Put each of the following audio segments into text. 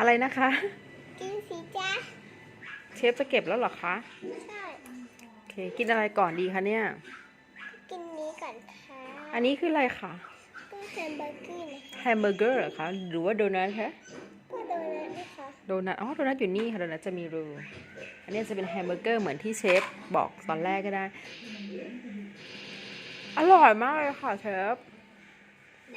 อะไรนะคะ กินสิจ้าเชฟจะเก็บแล้วเหรอคะใช่โอเคกินอะไรก่อนดีคะเนี่ย กินนี้ก่อนค่ะอันนี้คืออะไรคะก็แฮมเบอร์เกอร์นะคะแฮมเบอร์เกอร์เหรอคะหรือว่าโดนัทคะก็โดนัทนะคะโดนัทอ๋อโดนัทอยู่นี่ค่ะโดนัทจะมีรูอันนี้จะเป็นแฮมเบอร์เกอร์เหมือนที่เชฟบอกตอนแรกก็ได้ อร่อยมากเลยค่ะเชฟ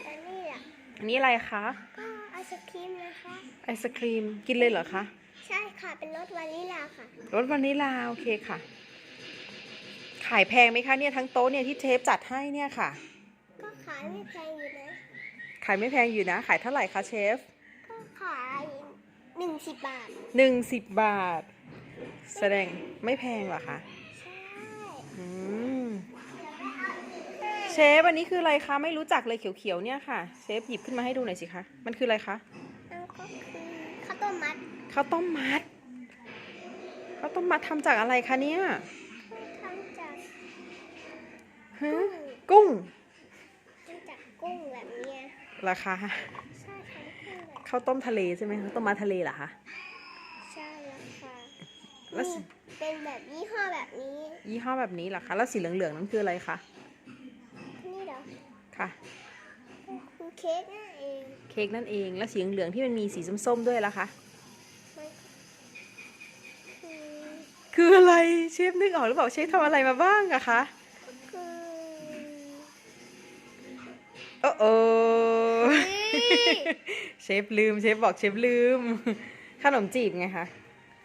อันนี้อะอันนี้อะไรคะก็ไอ ศครีมนะคะ ไอศครีมกินเลยเหรอคะใช่ค่ะเป็นรสวานิลาค่ะ รสวานิลาโอเคค่ะ ขายแพงไหมคะเนี่ยทั้งโต๊ะเนี่ยที่เชฟจัดให้เนี่ยค่ะ ก็ขายไม่แพงอยู่นะขายไม่แพงอยู่นะ ขายเท่าไหร่คะเชฟก็ขายหนึ่งสิบบาทหนึ่งสิบบาท แสดงไม่แพงเหรอคะใช่อืม เชฟอันนี้คืออะไรคะ ไม่รู้จักเลยเขียวๆเนี่ยค่ะ เชฟหยิบขึ้นมาให้ดูหน่อยสิคะ มันคืออะไรคะนั่นก็คือข้าวต้มมัดข้าวต้มมัดข้าวต้มมัดทำจากอะไรคะเนี่ยทำจากฮะกุ้งทำจากกุ้งแบบเนี้ยราคาใช่ค่ะกุ้งแบบข้าวต้มทะเลใช่ไหมข้าวต้มมัดทะเลเหรอคะใช่แล้วค่ะแล้วสินี่เป็นแบบยี่ห้อแบบนี้ ยี่ห้อแบบนี้เหรอคะ แล้วสีเหลืองๆนั่นคืออะไรคะนี่เหรอ ค่ะ คือเค้กนั่นเองเค้กนั่นเองแล้วสีเหลืองๆที่มันมีสีส้มๆด้วยล่ะคะมันคือคืออะไรเชฟนึกออกหรือเปล่าเชฟทำอะไรมาบ้างอะคะคือโอ้โอเฮ้ยเชฟลืมเชฟบอกเชฟลืม ขนมจีบไงคะ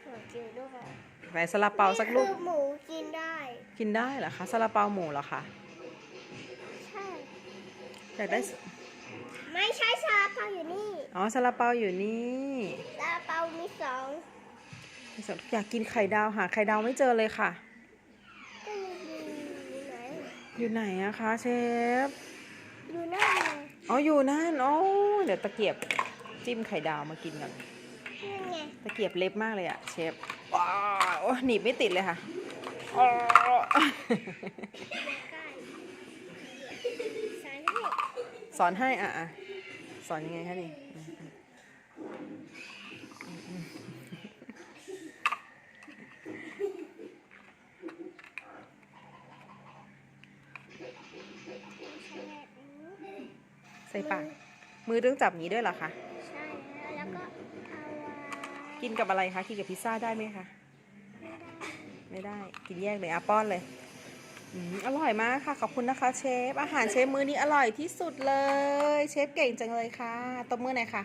หัวจิ๋วด้วยไหนซาลาเปาสักลูกนี่คือหมูกินได้ กินได้เหรอคะซาลาเปาหมูเหรอคะใช่ อยากได้ไม่ใช่ซาลาเปาอยู่นี่อ๋อซาลาเปาอยู่นี่ซาลาเปามีสองอยากกินไข่ดาวหาไข่ดาวไม่เจอเลยค่ะก็มีอยู่ไหนอยู่ไหนอะคะเชฟอยู่นั่นไงอ๋ออยู่นั่นอ๋อเดี๋ยวตะเกียบจิ้มไข่ดาวมากินกันนั่นไงตะเกียบเล็บมากเลยอะเชฟว้าวโอ้หนีบไม่ติดเลยค่ะ สอนให้อะอะสอนยังไงคะนี่อืมอืมใส่ปาก มือต้องจับอย่างนี้ด้วยเหรอคะ ใช่ แล้วแล้วก็เอาวางกินกับอะไรคะ กินกับพิซซ่าได้ไหมคะ ไม่ได้ กินแยกเลยอะป้อนเลยอืม อร่อยมากค่ะ ขอบคุณนะคะเชฟ อาหารเชฟมื้อนี้อร่อยที่สุดเลย เชฟเก่งจังเลยค่ะตบมือหน่อยค่ะ